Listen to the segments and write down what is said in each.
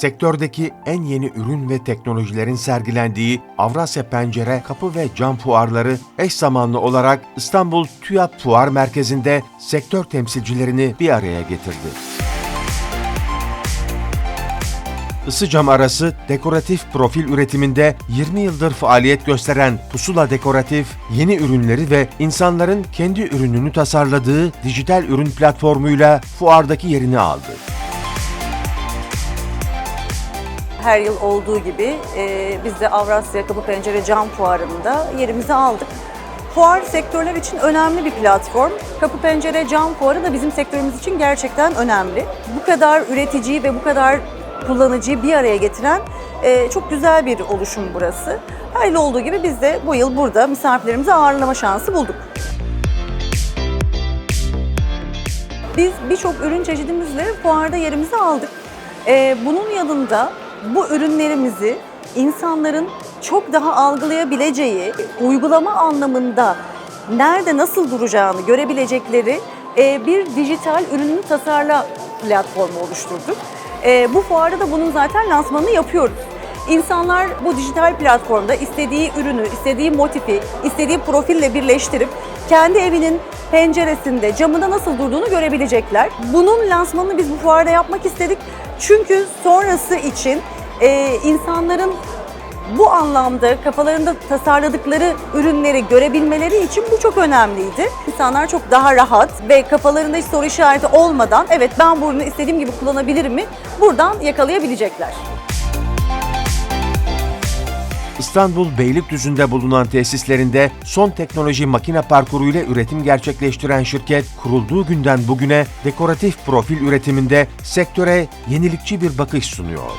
sektördeki en yeni ürün ve teknolojilerin sergilendiği Avrasya Pencere Kapı ve Cam Fuarları eş zamanlı olarak İstanbul TÜYAP Fuar Merkezi'nde sektör temsilcilerini bir araya getirdi. Isı cam arası dekoratif profil üretiminde 20 yıldır faaliyet gösteren Pusula Dekoratif, yeni ürünleri ve insanların kendi ürününü tasarladığı dijital ürün platformuyla fuardaki yerini aldı. Her yıl olduğu gibi e, biz de Avrasya Kapı Pencere Cam Fuarı'nda yerimizi aldık. Fuar sektörler için önemli bir platform. Kapı Pencere Cam Fuarı da bizim sektörümüz için gerçekten önemli. Bu kadar üreticiyi ve bu kadar kullanıcıyı bir araya getiren e, çok güzel bir oluşum burası. Her yıl olduğu gibi biz de bu yıl burada misafirlerimizi ağırlama şansı bulduk. Biz birçok ürün çeşidimizle fuarda yerimizi aldık. Ee, bunun yanında bu ürünlerimizi insanların çok daha algılayabileceği, uygulama anlamında nerede nasıl duracağını görebilecekleri e, bir dijital ürünün tasarla platformu oluşturduk. E, bu fuarda da bunun zaten lansmanını yapıyoruz. İnsanlar bu dijital platformda istediği ürünü, istediği motifi, istediği profille birleştirip kendi evinin penceresinde, camında nasıl durduğunu görebilecekler. Bunun lansmanını biz bu fuarda yapmak istedik. Çünkü sonrası için e, insanların bu anlamda kafalarında tasarladıkları ürünleri görebilmeleri için bu çok önemliydi. İnsanlar çok daha rahat ve kafalarında hiç soru işareti olmadan evet ben bu ürünü istediğim gibi kullanabilirim mi buradan yakalayabilecekler. İstanbul Beylikdüzü'nde bulunan tesislerinde son teknoloji makine parkuruyla üretim gerçekleştiren şirket, kurulduğu günden bugüne dekoratif profil üretiminde sektöre yenilikçi bir bakış sunuyor.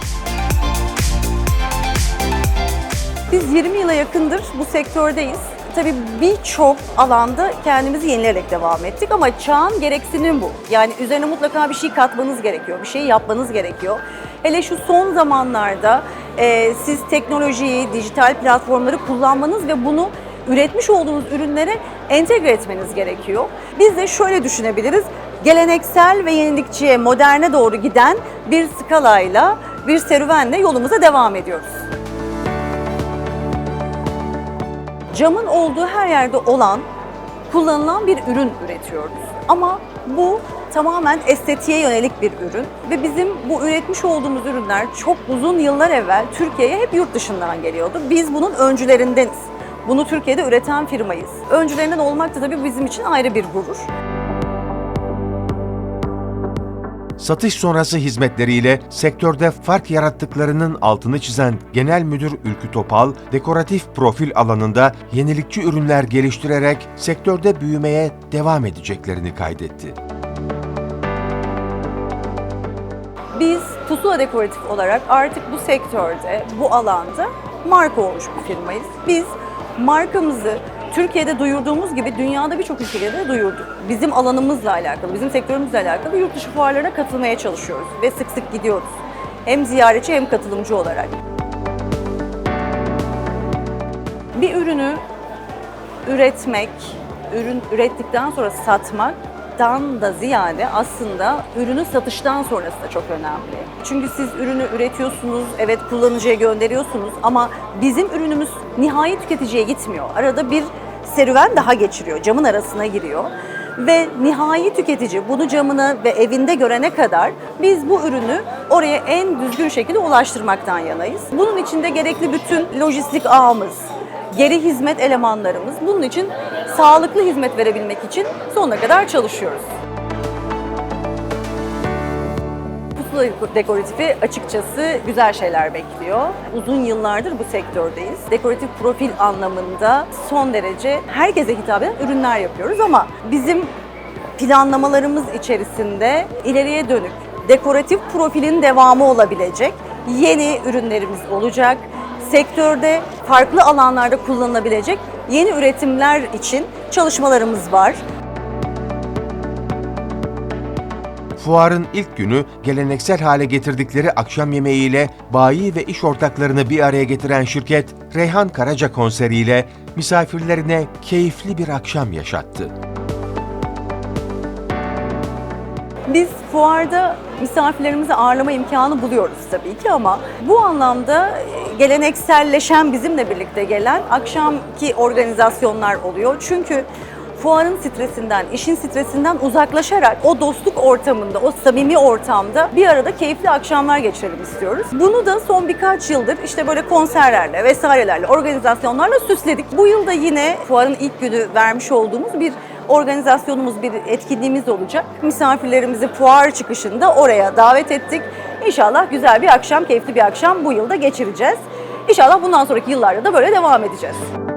Biz 20 yıla yakındır bu sektördeyiz. Tabii birçok alanda kendimizi yenileyerek devam ettik ama çağın gereksinim bu. Yani üzerine mutlaka bir şey katmanız gerekiyor, bir şey yapmanız gerekiyor. Hele şu son zamanlarda e, siz teknolojiyi, dijital platformları kullanmanız ve bunu üretmiş olduğunuz ürünlere entegre etmeniz gerekiyor. Biz de şöyle düşünebiliriz. Geleneksel ve yenilikçiye, moderne doğru giden bir skalayla, bir serüvenle yolumuza devam ediyoruz. camın olduğu her yerde olan, kullanılan bir ürün üretiyoruz. Ama bu tamamen estetiğe yönelik bir ürün ve bizim bu üretmiş olduğumuz ürünler çok uzun yıllar evvel Türkiye'ye hep yurt dışından geliyordu. Biz bunun öncülerindeniz. Bunu Türkiye'de üreten firmayız. Öncülerinden olmak da tabii bizim için ayrı bir gurur. Satış sonrası hizmetleriyle sektörde fark yarattıklarının altını çizen Genel Müdür Ülkü Topal, dekoratif profil alanında yenilikçi ürünler geliştirerek sektörde büyümeye devam edeceklerini kaydetti. Biz Pusula Dekoratif olarak artık bu sektörde, bu alanda marka olmuş bir firmayız. Biz markamızı Türkiye'de duyurduğumuz gibi dünyada birçok ülkede de duyurduk. Bizim alanımızla alakalı, bizim sektörümüzle alakalı yurt dışı fuarlarına katılmaya çalışıyoruz ve sık sık gidiyoruz. Hem ziyaretçi hem katılımcı olarak. Bir ürünü üretmek, ürün ürettikten sonra satmaktan da ziyade aslında ürünü satıştan sonrası da çok önemli. Çünkü siz ürünü üretiyorsunuz, evet kullanıcıya gönderiyorsunuz ama bizim ürünümüz nihai tüketiciye gitmiyor. Arada bir serüven daha geçiriyor, camın arasına giriyor. Ve nihai tüketici bunu camına ve evinde görene kadar biz bu ürünü oraya en düzgün şekilde ulaştırmaktan yanayız. Bunun için de gerekli bütün lojistik ağımız, geri hizmet elemanlarımız bunun için sağlıklı hizmet verebilmek için sonuna kadar çalışıyoruz. Pusula Dekoratifi açıkçası güzel şeyler bekliyor. Uzun yıllardır bu sektördeyiz. Dekoratif profil anlamında son derece herkese hitap eden ürünler yapıyoruz ama bizim planlamalarımız içerisinde ileriye dönük dekoratif profilin devamı olabilecek yeni ürünlerimiz olacak. Sektörde farklı alanlarda kullanılabilecek yeni üretimler için çalışmalarımız var. Fuarın ilk günü geleneksel hale getirdikleri akşam yemeğiyle bayi ve iş ortaklarını bir araya getiren şirket Reyhan Karaca konseriyle misafirlerine keyifli bir akşam yaşattı. Biz fuarda misafirlerimizi ağırlama imkanı buluyoruz tabii ki ama bu anlamda e, gelenekselleşen bizimle birlikte gelen akşamki organizasyonlar oluyor. Çünkü fuarın stresinden, işin stresinden uzaklaşarak o dostluk ortamında, o samimi ortamda bir arada keyifli akşamlar geçirelim istiyoruz. Bunu da son birkaç yıldır işte böyle konserlerle vesairelerle, organizasyonlarla süsledik. Bu yılda yine fuarın ilk günü vermiş olduğumuz bir organizasyonumuz, bir etkinliğimiz olacak. Misafirlerimizi fuar çıkışında oraya davet ettik. İnşallah güzel bir akşam, keyifli bir akşam bu yılda geçireceğiz. İnşallah bundan sonraki yıllarda da böyle devam edeceğiz.